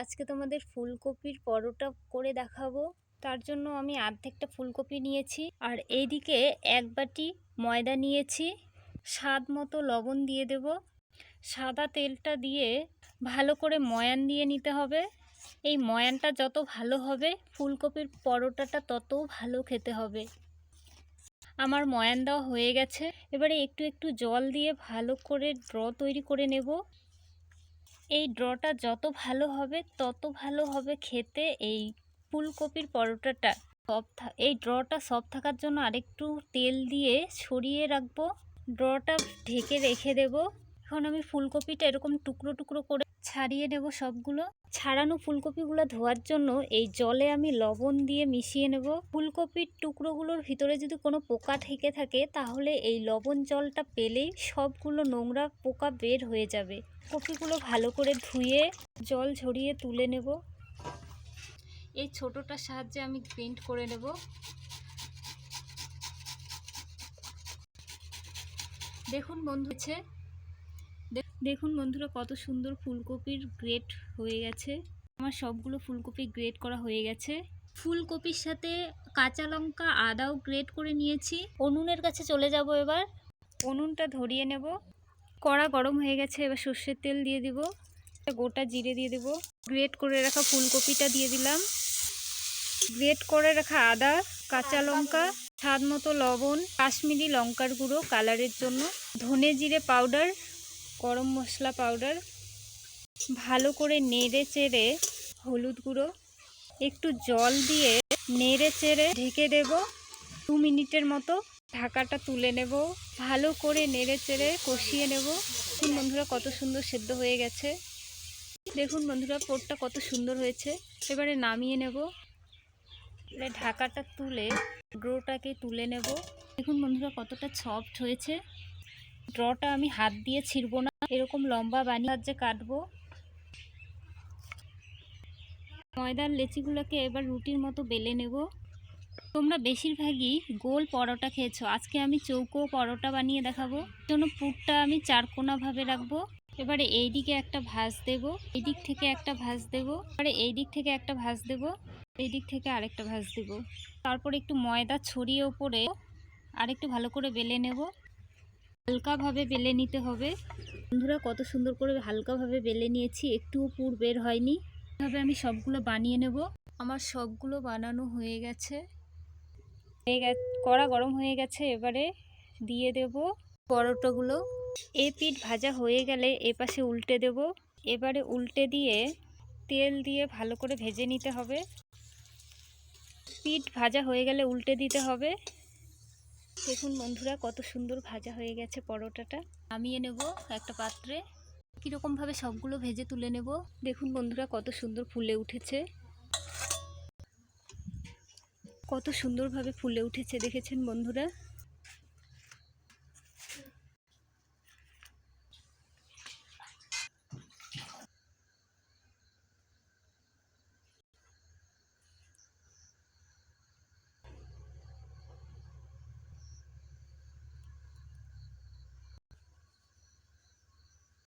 আজকে তোমাদের ফুলকপির পরোটা করে দেখাবো। তার জন্য আমি অর্ধেকটা ফুলকপি নিয়েছি। আর এইদিকে এক বাটি ময়দা নিয়েছি। স্বাদ মতো লবণ দিয়ে দেব। সাদা তেলটা দিয়ে ভালো করে ময়ান দিয়ে নিতে হবে। এই ময়ানটা যত ভালো হবে, ফুলকপির পরোটাটা তত ভালো খেতে হবে। আমার ময়ান দেওয়া হয়ে গেছে। এবারে একটু একটু জল দিয়ে ভালো করে ড্র তৈরি করে নেব। এই ড্রটা যত ভালো হবে, তত ভালো হবে খেতে এই ফুলকপির পরোটাটা। সব এই ড্রটা সব থাকার জন্য আরেকটু তেল দিয়ে ছড়িয়ে রাখব। ড্রটা ঢেকে রেখে দেব। এখন আমি ফুলকপিটা এরকম টুকরো টুকরো করে ছাড়িয়ে নেব সবগুলো। ছাড়ানো ফুলকপিগুলো ধোয়ার জন্য এই জলে আমি লবণ দিয়ে মিশিয়ে নেব। ফুলকপির টুকরোগুলোর ভিতরে যদি কোনো পোকা থেকে থাকে, তাহলে এই লবণ জলটা পেলেই সবগুলো নোংরা পোকা বের হয়ে যাবে। কপিগুলো ভালো করে ধুয়ে জল ঝরিয়ে তুলে নেব। এই ছোটোটার সাহায্যে আমি পেন্ট করে নেব। দেখুন বন্ধু দেখুন বন্ধুরা কত সুন্দর ফুলকপির গ্রেট হয়ে গেছে। আমার সবগুলো ফুলকপি গ্রেট করা হয়ে গেছে। ফুলকপির সাথে কাঁচা লঙ্কা আদাও গ্রেট করে নিয়েছি। উনুনের কাছে চলে যাব এবার। উনুনটা ধরিয়ে নেব। কড়া গরম হয়ে গেছে, এবার সর্ষের তেল দিয়ে দিব। গোটা জিরে দিয়ে দেব। গ্রেট করে রাখা ফুলকপিটা দিয়ে দিলাম। গ্রেট করে রাখা আদা, কাঁচা লঙ্কা, স্বাদ মতো লবণ, কাশ্মীরি লঙ্কার গুঁড়ো কালারের জন্য, ধনে জিরে পাউডার গরম মশলা পাউডার ভালো করে নেড়ে চেড়ে হলুদ গুঁড়ো, একটু জল দিয়ে নেড়ে চেড়ে ঢেকে দেব। দু মিনিটের মতো ঢাকাটা তুলে নেব। ভালো করে নেড়ে চেড়ে কষিয়ে নেব। দেখুন বন্ধুরা কত সুন্দর সেদ্ধ হয়ে গেছে। দেখুন বন্ধুরা পোরটা কত সুন্দর হয়েছে। এবারে নামিয়ে নেব। ঢাকাটা তুলে ড্রোটাকে তুলে নেব। দেখুন বন্ধুরা কতটা সফট হয়েছে। ড্রটা আমি হাত দিয়ে ছিঁড়ব না। এরকম লম্বা বানিয়ে যে কাটবো। ময়দার লেচিগুলোকে এবার রুটির মতো বেলে নেব। তোমরা বেশিরভাগই গোল পরোটা খেয়েছো। আজকে আমি চৌকো পরোটা বানিয়ে দেখাবো। জন্য পুরটা আমি চারকোনাভাবে রাখব। এবারে এই দিকে একটা ভাঁজ দেব। এই দিক থেকে একটা ভাঁজ দেব। এবারে এই দিক থেকে একটা ভাঁজ দেব। এই দিক থেকে আরেকটা ভাঁজ দেব। তারপর একটু ময়দা ছড়িয়ে ওপরে আরেকটু ভালো করে বেলে নেব। হালকাভাবে বেলে নিতে হবে। বন্ধুরা, কত সুন্দর করে হালকাভাবে বেলে নিয়েছি, একটুও পুর বের হয়নি। এভাবে আমি সবগুলো বানিয়ে নেব। আমার সবগুলো বানানো হয়ে গেছে। কড়া গরম হয়ে গেছে, এবারে দিয়ে দেব পরোটাগুলো। এ পিঠ ভাজা হয়ে গেলে এ পাশে উল্টে দেব। এবারে উল্টে দিয়ে তেল দিয়ে ভালো করে ভেজে নিতে হবে। পিঠ ভাজা হয়ে গেলে উল্টে দিতে হবে। দেখুন বন্ধুরা, কত সুন্দর ভাজা হয়ে গেছে পরোটাটা। নামিয়ে নেব একটা পাত্রে। কীরকমভাবে সবগুলো ভেজে তুলে নেব। দেখুন বন্ধুরা, কত সুন্দর ফুলে উঠেছে। কত সুন্দরভাবে ফুলে উঠেছে, দেখেছেন বন্ধুরা?